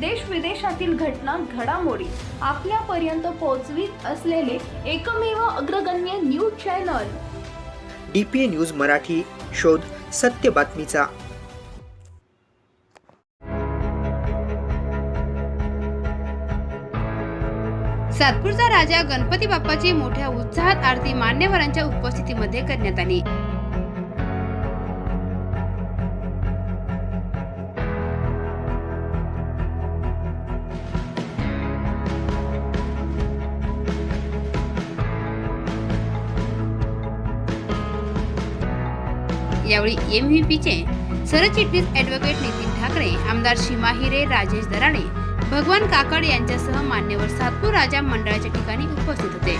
देश विदेशातील घटना घडामोडी आपल्यापर्यंत पोहोचवीत असलेले एकमेव अग्रगण्य news channel. D P A news Marathi शोध सत्य बातमीचा. सातपूरचा राजा गणपती बाप्पाची मोठ्या उत्साहात आरती मान्यवरांच्या उपस्थितीमध्ये करण्यात आली. यावेळी एम व्ही पीचे सरचिटणीस ॲडव्होकेट नितीन ठाकरे आमदार शिमा हिरे राजेश दराडे भगवान काकड यांच्यासह मान्यवर सातपूर राजा मंडळाच्या ठिकाणी उपस्थित होते.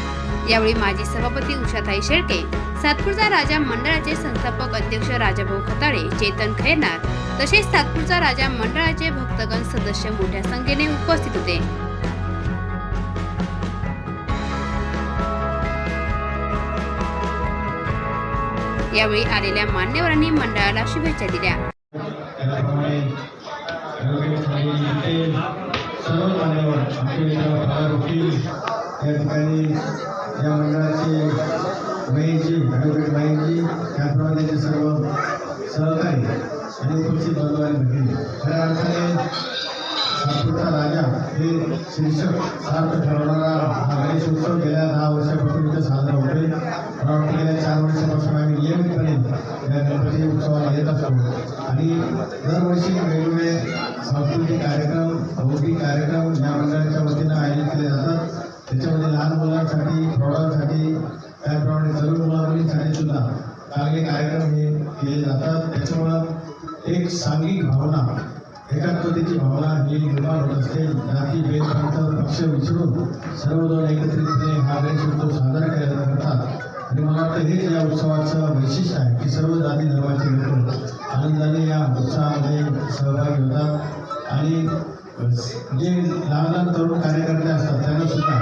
यावेळी माजी सभापती उषाताई शेळके सातपूरचा राजा मंडळाचे संस्थापक अध्यक्ष राजाभाऊ खताळे चेतन खैरनार तसेच सातपूरचा राजा मंडळाचे भक्तगण सदस्य मोठ्या संख्येने उपस्थित होते. यावेळी आलेल्या मान्यवरांनी मंडळाला शुभेच्छा दिल्या. त्याप्रमाणे आरोग्यशाही सांस्कृतिक कार्यक्रम भौतिक कार्यक्रम या मंडळाच्या वतीनं आयोजित केले जातात. त्याच्यामध्ये लहान मुलांसाठी प्रौढांसाठी त्याप्रमाणे तरुण मुला सुद्धा चांगले कार्यक्रम हे केले जातात. त्याच्यामुळं एक सांघिक भावना एकात्मतेची भावना ही निर्माण होत असते. जाती भेदभाव पक्ष विसरून सर्वजण एकत्रितपणे हा गणेशोत्सव साजरा केला करतात आणि मला वाटतं हेच या उत्सवाचं वैशिष्ट्य आहे की सर्व जाती धर्माचे लोक आनंदाने या उत्सवामध्ये सहभागी होतात. आणि जे लहान लहान तरुण कार्यकर्ते असतात त्यांना सुद्धा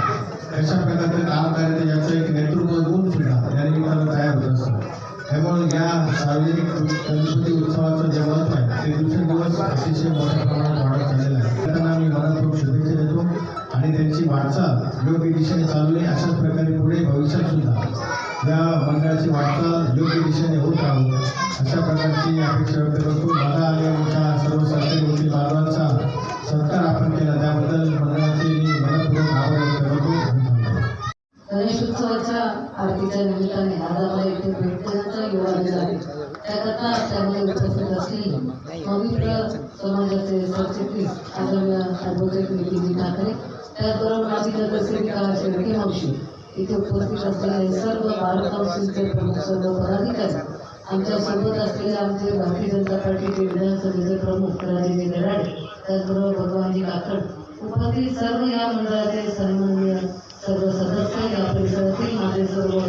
कशा प्रकारचे काम करायचं याचं एक नेतृत्व गुण सुद्धा या निमित्तानं तयार होत असतं. त्यामुळे या सार्वजनिक गणपती उत्सवाचं जे महत्त्व आहे ते दिवसेंदिवस अतिशय मोठ्या प्रमाणात वाढत चाललेलं आहे. त्यांना आम्ही मनपूर्वक शुभेच्छा देतो आणि त्यांची वाटचाल योग्य दिशेने चालू आहे अशाच प्रकारे पुढे भविष्यात सुद्धा. या मंडळाची वाटचाल योग्य दिशेने होत राहू. अशा प्रकारची अपेक्षा व्यक्त करतो. मला आणि आमच्या सर्व सरकारी वकील बांधवांचा सत्कार आपण केला. त्याबद्दल मंडळाचे मी मनपूर्वक आभार व्यक्त करतो. गणेशोत्सवाच्या आरतीच्या निमित्ताने आज आम्हाला इथे भेटण्याचा योग आलेला आहे त्याकरता त्यामध्ये उपस्थित असलेले पवित्र समाजाचे सरचिटणीस आदरणीय ॲडव्होकेट नितीनजी ठाकरे त्याचबरोबर माझी नगरसेविका शेळके मावशी इथे उपस्थित असलेले सर्व भारत काउन्सिलचे प्रमुख सर्व पदाधिकारी आमच्यासोबत असलेले आमचे भारतीय जनता पार्टीचे विधानसभेचे प्रमुख राजेंद्र गराडे त्याचबरोबर भगवानजी काकड उपस्थित सर्व या मंडळाचे सन्माननीय सर्व सदस्य या परिसरातील माझे सर्व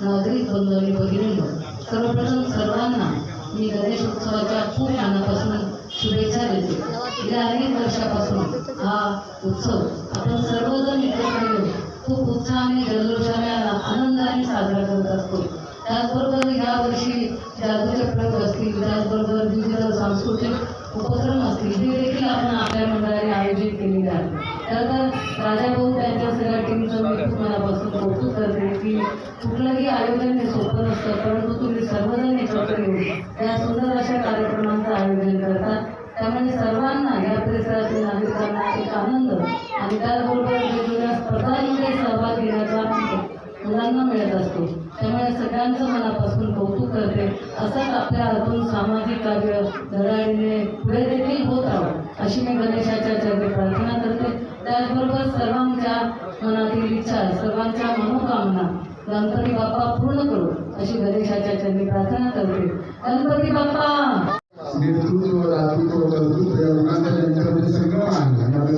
नागरिक बंधू आणि भगिनींनो सर्वप्रथम सर्वांना मी गणेश उत्सवाच्या खूप मनापासून शुभेच्छा देते. गेल्या अनेक वर्षापासून हा उत्सव आपण सर्वजण एकत्र येऊन खूप उत्साहाने जल्लोषाने आणि आनंदाने साजरा करत असतो. त्याचबरोबर यावर्षी जादूचे असतील त्याचबरोबर विविध सांस्कृतिक उपक्रम असतील हे देखील आपण आपल्या मंडळाने आयोजित केलेले आहेत. तर राजाभाऊ त्यांच्या सगळ्या टीमचं मी खूप मनापासून कौतुक करते की कुठलंही आयोजन हे सोपं नसतं परंतु तुम्ही सर्वजण एकत्र येऊन या सुंदर अशा कार्यक्रमांचं आयोजन करतात. त्यामुळे सर्वांना या परिसरातील नागरिकांना एक आनंद आणि त्याचबरोबर वेगवेगळ्या स्पर्धांमध्ये सहभाग घेण्याचा मुलांना मिळत असतो त्यामुळे सगळ्यांचं मनापासून कौतुक करते असंच आपल्या हातून सामाजिक कार्य धडाडीने पुढे देखील होत राहावं अशी मी गणेशाच्या चरणी प्रार्थना करते. त्याचबरोबर सर्वांच्या मनातील इच्छा सर्वांच्या मनोकामना गणपती बाप्पा पूर्ण करू अशी गणेशाच्या चरणी प्रार्थना करते. गणपती बाप्पा! नेतृत्व दातृत्व कर्तृत्व या संगम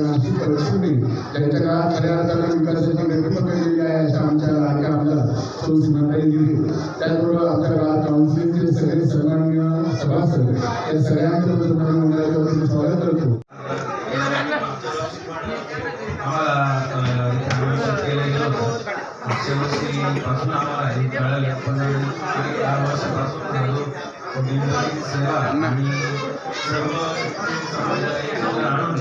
सभासद या सगळ्यांचं पंतप्रधान मंडळाच्या वतीने स्वागत करतो. आम्हाला अ, इथे आयोजित केलं गेलं होतं मागच्या वर्षीपासून आम्हाला हे कळलं पण गेली चार वर्षापासून झालो दिनभर सेवा आणि सर्व समाजाला एकत्र आणून